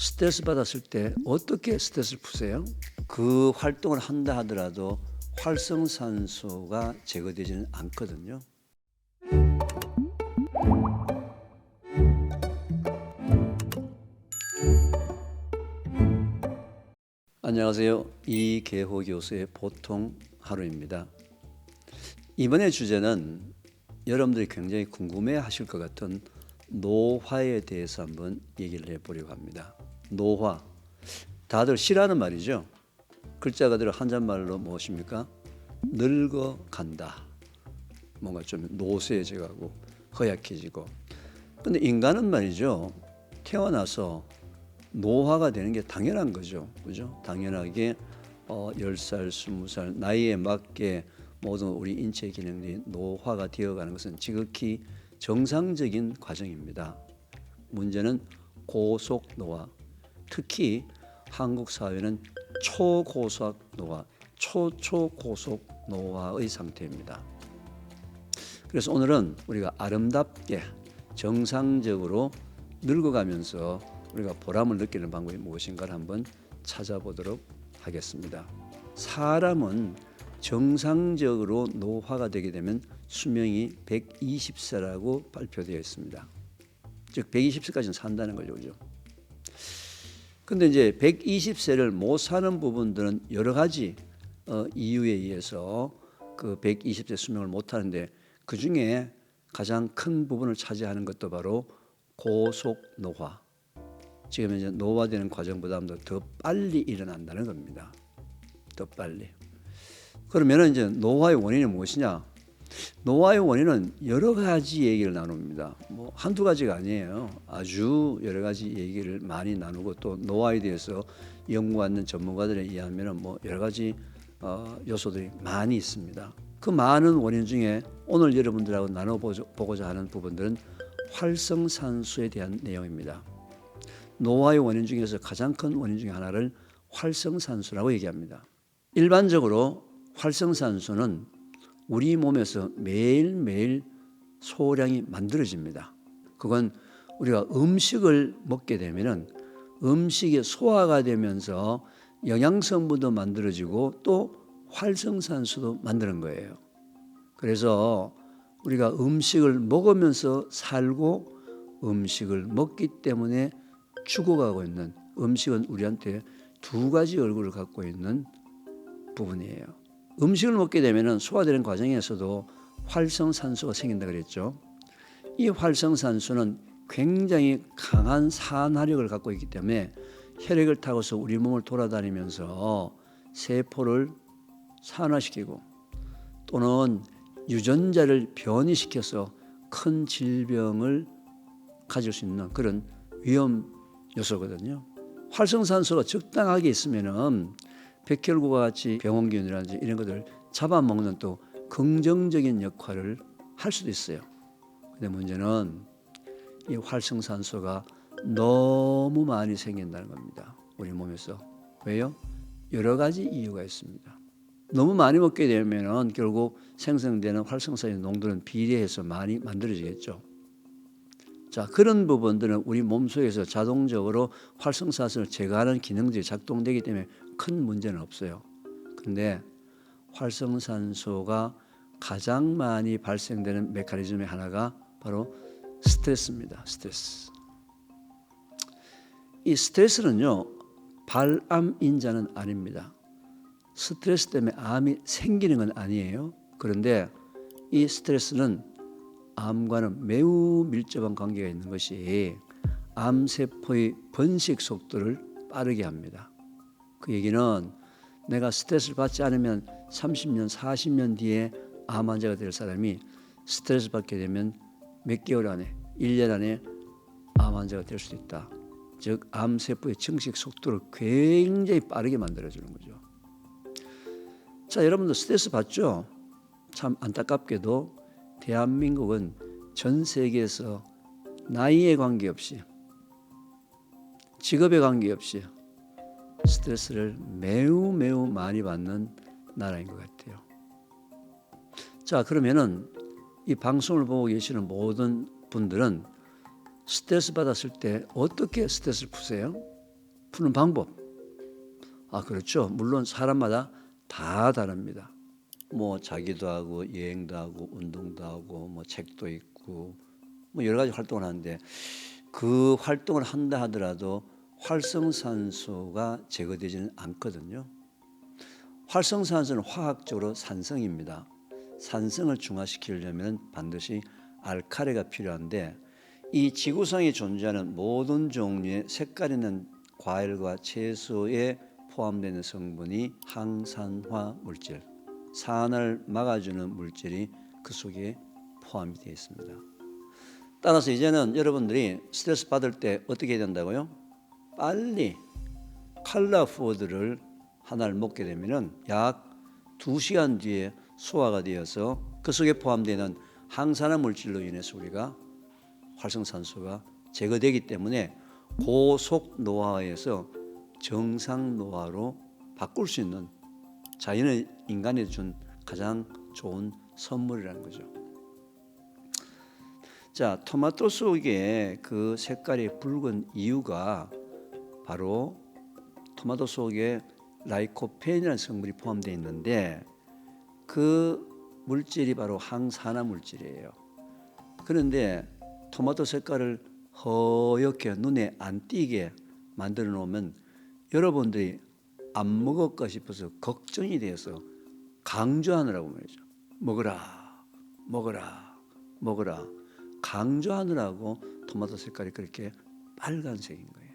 스트레스 받았을 때 어떻게 스트레스를 푸세요? 그 활동을 한다 하더라도 활성산소가 제거되지는 않거든요. 안녕하세요. 이계호 교수의 보통 하루입니다. 이번의 주제는 여러분들이 굉장히 궁금해 하실 것 같은 노화에 대해서 한번 얘기를 해보려고 합니다. 노화. 다들 싫어하는 말이죠. 글자가 들어 한자말로 무엇입니까? 늙어간다. 뭔가 좀 노쇠해져가고 허약해지고. 근데 인간은 말이죠. 태어나서 노화가 되는 게 당연한 거죠. 그죠? 당연하게 어, 10살, 20살 나이에 맞게 모든 우리 인체 기능들이 노화가 되어가는 것은 지극히 정상적인 과정입니다. 문제는 고속 노화, 특히 한국 사회는 초고속 노화, 초초고속 노화의 상태입니다. 그래서 오늘은 우리가 아름답게 정상적으로 늙어가면서 우리가 보람을 느끼는 방법이 무엇인가를 한번 찾아보도록 하겠습니다. 사람은 정상적으로 노화가 되게 되면 수명이 120세라고 발표되어 있습니다. 즉 120세까지는 산다는 거죠. 그죠? 근데 이제 120세를 못 사는 부분들은 여러 가지 어, 이유에 의해서 그 120세 수명을 못 하는데 그 중에 가장 큰 부분을 차지하는 것도 바로 고속 노화. 지금 이제 노화되는 과정보다도 더 빨리 일어난다는 겁니다. 더 빨리. 그러면 이제 노화의 원인이 무엇이냐? 노화의 원인은 여러 가지 얘기를 나눕니다. 뭐 한두 가지가 아니에요. 아주 여러 가지 얘기를 많이 나누고 또 노화에 대해서 연구하는 전문가들에 의하면 뭐 여러 가지 어, 요소들이 많이 있습니다. 그 많은 원인 중에 오늘 여러분들하고 나눠보고자 하는 부분들은 활성산소에 대한 내용입니다. 노화의 원인 중에서 가장 큰 원인 중에 하나를 활성산소라고 얘기합니다. 일반적으로 활성산소는 우리 몸에서 매일매일 소량이 만들어집니다. 그건 우리가 음식을 먹게 되면은 음식이 소화가 되면서 영양성분도 만들어지고 또 활성산소도 만드는 거예요. 그래서 우리가 음식을 먹으면서 살고 음식을 먹기 때문에 죽어가고 있는 음식은 우리한테 두 가지 얼굴을 갖고 있는 부분이에요. 음식을 먹게 되면 소화되는 과정에서도 활성산소가 생긴다 그랬죠. 이 활성산소는 굉장히 강한 산화력을 갖고 있기 때문에 혈액을 타고서 우리 몸을 돌아다니면서 세포를 산화시키고 또는 유전자를 변이시켜서 큰 질병을 가질 수 있는 그런 위험 요소거든요. 활성산소가 적당하게 있으면은 백혈구와 같이 병원균이라든지 이런 것들 잡아먹는 또 긍정적인 역할을 할 수도 있어요. 근데 문제는 이 활성산소가 너무 많이 생긴다는 겁니다. 우리 몸에서. 왜요? 여러 가지 이유가 있습니다. 너무 많이 먹게 되면은 결국 생성되는 활성산소 농도는 비례해서 많이 만들어지겠죠. 자, 그런 부분들은 우리 몸 속에서 자동적으로 활성산소를 제거하는 기능들이 작동되기 때문에 큰 문제는 없어요. 근데 활성산소가 가장 많이 발생되는 메커니즘의 하나가 바로 스트레스입니다. 스트레스. 이 스트레스는요, 발암 인자는 아닙니다. 스트레스 때문에 암이 생기는 건 아니에요. 그런데 이 스트레스는 암과는 매우 밀접한 관계가 있는 것이 암세포의 번식 속도를 빠르게 합니다. 그 얘기는 내가 스트레스를 받지 않으면 30년, 40년 뒤에 암 환자가 될 사람이 스트레스 받게 되면 몇 개월 안에, 1년 안에 암 환자가 될 수도 있다. 즉, 암 세포의 증식 속도를 굉장히 빠르게 만들어주는 거죠. 자, 여러분도 스트레스 받죠? 참 안타깝게도 대한민국은 전 세계에서 나이에 관계없이 직업에 관계없이 스트레스를 매우 매우 많이 받는 나라인 것 같아요. 자, 그러면은 이 방송을 보고 계시는 모든 분들은 스트레스 받았을 때 어떻게 스트레스를 푸세요? 푸는 방법. 아 그렇죠. 물론 사람마다 다 다릅니다. 뭐 자기도 하고 여행도 하고 운동도 하고 뭐 책도 읽고 뭐 여러 가지 활동을 하는데 그 활동을 한다 하더라도 활성산소가 제거되지는 않거든요. 활성산소는 화학적으로 산성입니다. 산성을 중화시키려면 반드시 알카리가 필요한데 이 지구상에 존재하는 모든 종류의 색깔 있는 과일과 채소에 포함되는 성분이 항산화 물질, 산을 막아주는 물질이 그 속에 포함이 되어 있습니다. 따라서 이제는 여러분들이 스트레스 받을 때 어떻게 해야 된다고요? 빨리 칼라 푸드를 하나를 먹게 되면은 약 2시간 뒤에 소화가 되어서 그 속에 포함되는 항산화 물질로 인해서 우리가 활성산소가 제거되기 때문에 고속 노화에서 정상 노화로 바꿀 수 있는 자연의 인간에 준 가장 좋은 선물이라는 거죠. 자, 토마토 속에 그 색깔이 붉은 이유가 바로 토마토 속에 라이코펜이라는 성분이 포함되어 있는데 그 물질이 바로 항산화 물질이에요. 그런데 토마토 색깔을 허옇게 눈에 안 띄게 만들어 놓으면 여러분들이 안 먹을까 싶어서 걱정이 돼서 강조하느라고 말이죠. 먹어라, 먹어라, 먹어라. 강조하느라고 토마토 색깔이 그렇게 빨간색인 거예요.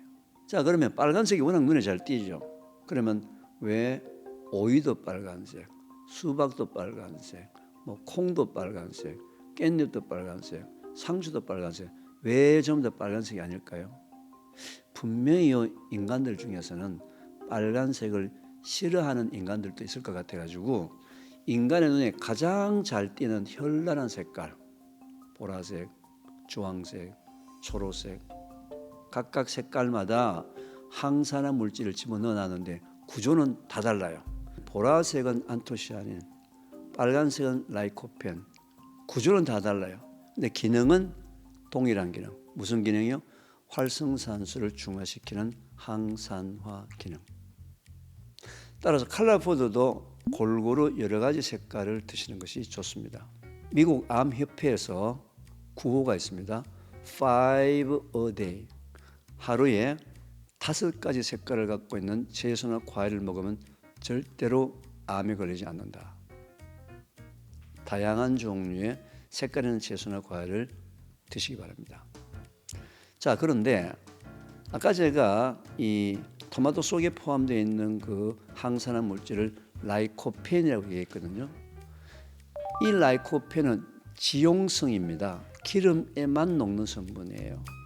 자, 그러면 빨간색이 워낙 눈에 잘 띄죠. 그러면 왜 오이도 빨간색, 수박도 빨간색, 뭐 콩도 빨간색, 깻잎도 빨간색, 상추도 빨간색. 왜 전부 다 빨간색이 아닐까요? 분명히 이 인간들 중에서는 빨간색을 싫어하는 인간들도 있을 것 같아가지고 인간의 눈에 가장 잘 띄는 현란한 색깔, 보라색, 주황색, 초록색, 각각 색깔마다 항산화 물질을 집어넣어 놨는데 구조는 다 달라요. 보라색은 안토시아닌, 빨간색은 라이코펜. 구조는 다 달라요. 근데 기능은 동일한 기능. 무슨 기능이요? 활성산소를 중화시키는 항산화 기능. 따라서 칼라푸드도 골고루 여러 가지 색깔을 드시는 것이 좋습니다. 미국 암협회에서 구호가 있습니다. Five a day. 하루에 다섯 가지 색깔을 갖고 있는 채소나 과일을 먹으면 절대로 암에 걸리지 않는다. 다양한 종류의 색깔 있는 채소나 과일을 드시기 바랍니다. 자, 그런데 아까 제가 이 토마토 속에 포함되어 있는 그 항산화 물질을 라이코펜이라고 얘기했거든요. 이 라이코펜은 지용성입니다. 기름에만 녹는 성분이에요.